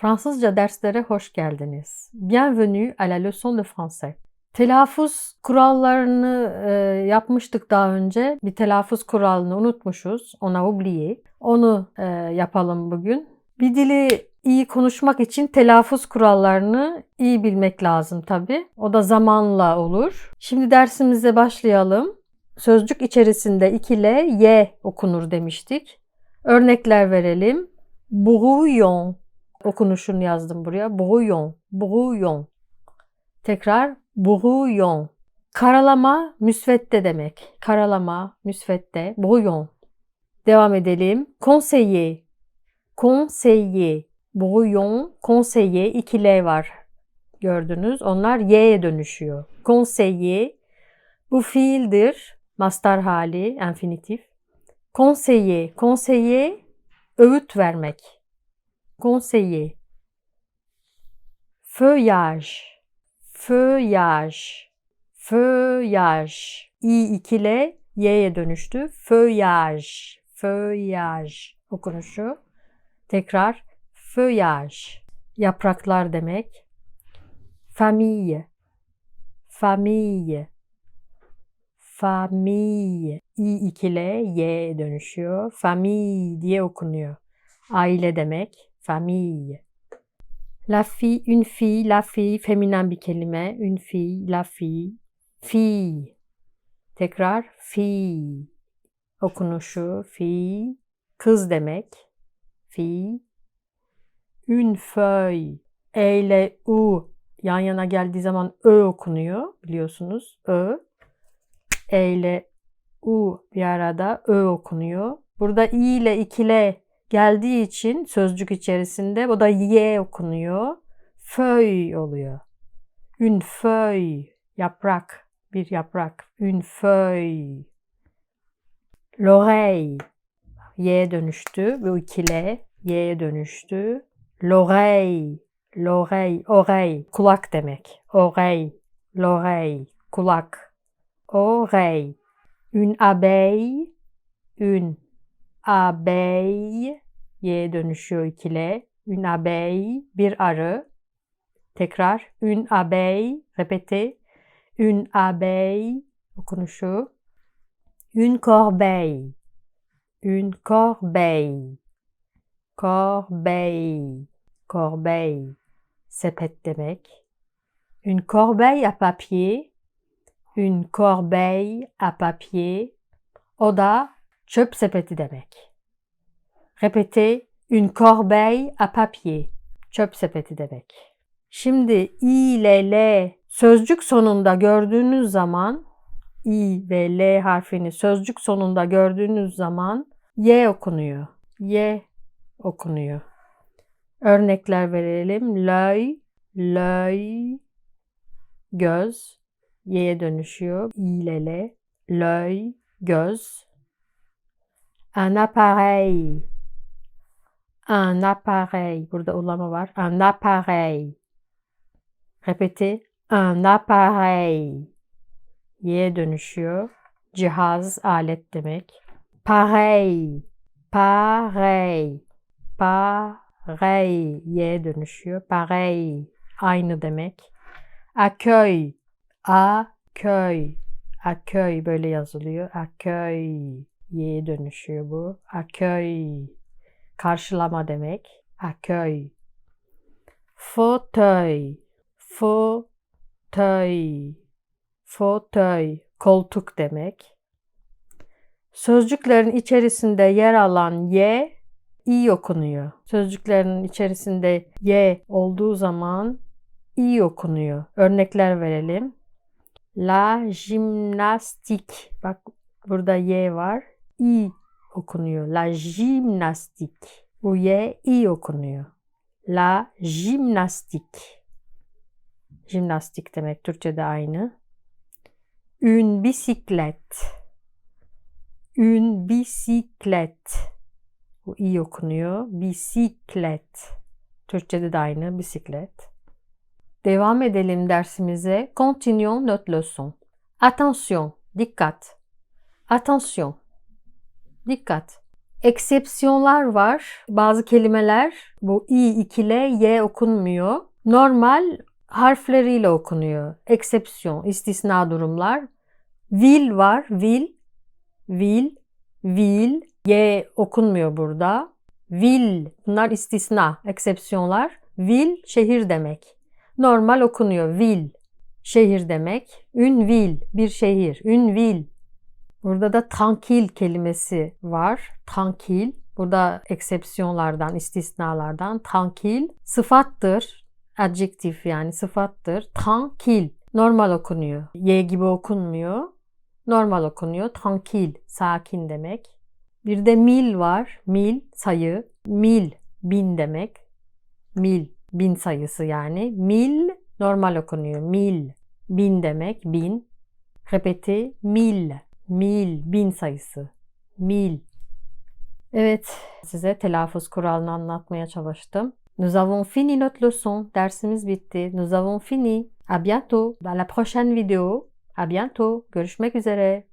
Fransızca derslere hoş geldiniz. Bienvenue à la leçon de français. Telaffuz kurallarını e, yapmıştık daha önce. Bir telaffuz kuralını unutmuşuz. Ona oublié. Onu e, yapalım bugün. Bir dili iyi konuşmak için telaffuz kurallarını iyi bilmek lazım tabi. O da zamanla olur. Şimdi dersimize başlayalım. Sözcük içerisinde ikile y okunur demiştik. Örnekler verelim. Brouillon okunuşunu yazdım buraya. Brouillon, brouillon. Tekrar brouillon. Karalama müsvedde demek. Karalama müsvedde. Brouillon. Devam edelim. Conseiller. Conseiller. Brouillon, conseiller iki L var. Gördünüz. Onlar Y'ye dönüşüyor. Conseiller. Bu fiildir. Mastar hali, infinitif. Conseiller. Conseiller öğüt vermek. Conseiller. Feuillage. Feuillage. Feuillage. İ ikile Y'ye dönüştü. Feuillage. Feuillage. Okunuşu. Tekrar. Feuillage. Yapraklar demek. Famille. Famille. Famille. İ ikile Y dönüşüyor. Famille diye okunuyor. Aile demek. Famille. La fille, une fille, la fille, feminen bir kelime. Une fille, la fille. Fille. Tekrar fille. Okunuşu fille. Kız demek. Fille. Une feuille. E ile U yan yana geldiği zaman Ö okunuyor biliyorsunuz. Ö. E ile U bir arada Ö okunuyor. Burada I ile ikile geldiği için sözcük içerisinde bu da Y okunuyor. Feuille oluyor. Une feuille. Yaprak. Bir yaprak. Une feuille. L'oreille. Y dönüştü. Bu ikile Y'ye dönüştü. L'oreille. L'oreille. Oreille. Kulak demek. Oreille. L'oreille. Kulak. Oreille. Une abeille. Une abeille. Y'ye dönüşüyor ikile. Une abeille. Bir arı. Tekrar. Une abeille. Répétez. Une abeille. Okunuşu. Une corbeille. Une corbeille. Corbeille. Corbeille. Sepet demek. Une corbeille à papier. Une corbeille à papier. O da çöp sepeti demek. Répétez. Une corbeille à papier. Çöp sepeti demek. Şimdi i ile l sözcük sonunda gördüğünüz zaman i ve l harfini sözcük sonunda gördüğünüz zaman y okunuyor. Y okunuyor. Örnekler verelim. L'œil, l'œil, göz, y'ye dönüşüyor. i ile l. L'œil, göz. Un appareil, un appareil. Burada ulama var. Un appareil. Répétez. Un appareil. Y'ye dönüşüyor. Cihaz, alet demek. Pareil. Pareil. Pareil. Y'ye dönüşüyor. Pareil. Aynı demek. Accueil. Accueil. Accueil böyle yazılıyor. Accueil. Y'ye dönüşüyor bu. Accueil. Karşılama demek. Accueil. Fauteuil. Fauteuil. Fauteuil. Koltuk demek. Sözcüklerin içerisinde yer alan y i okunuyor. Sözcüklerin içerisinde y olduğu zaman i okunuyor. Örnekler verelim. La jimnastik. Bak burada y var. İ okunuyor. La jimnastik. Y i okunuyor. La jimnastik. Jimnastik demek Türkçe'de aynı. Une bisiklet. Une bisiklet. Bu i okunuyor. Bisiklet. Türkçe'de de aynı bisiklet. Devam edelim dersimize. Continuons notre leçon. Attention, dikkat. Attention, dikkat. Eksepsiyonlar var. Bazı kelimeler bu i ikile y okunmuyor. Normal harfleriyle okunuyor. Eksepsiyon, istisna durumlar. Vil var, vil, vil, vil. Y okunmuyor burada. Vil, bunlar istisna, eksepsiyonlar. Vil, şehir demek. Normal okunuyor, vil, şehir demek. Ün vil, bir şehir, ün vil. Burada da tankil kelimesi var. Tankil. Burada eksepsiyonlardan, istisnalardan. Tankil sıfattır. Adjektif yani sıfattır. Tankil. Normal okunuyor. Y gibi okunmuyor. Normal okunuyor. Tankil. Sakin demek. Bir de mil var. Mil sayı. Mil bin demek. Mil bin sayısı yani. Mil normal okunuyor. Mil bin demek. Bin. Repete mil. Mil bin sayısı. Mil. Evet, size telaffuz kuralını anlatmaya çalıştım. Nous avons fini notre leçon. Dersimiz bitti. Nous avons fini. À bientôt. Dans la prochaine vidéo. À bientôt. Görüşmek üzere.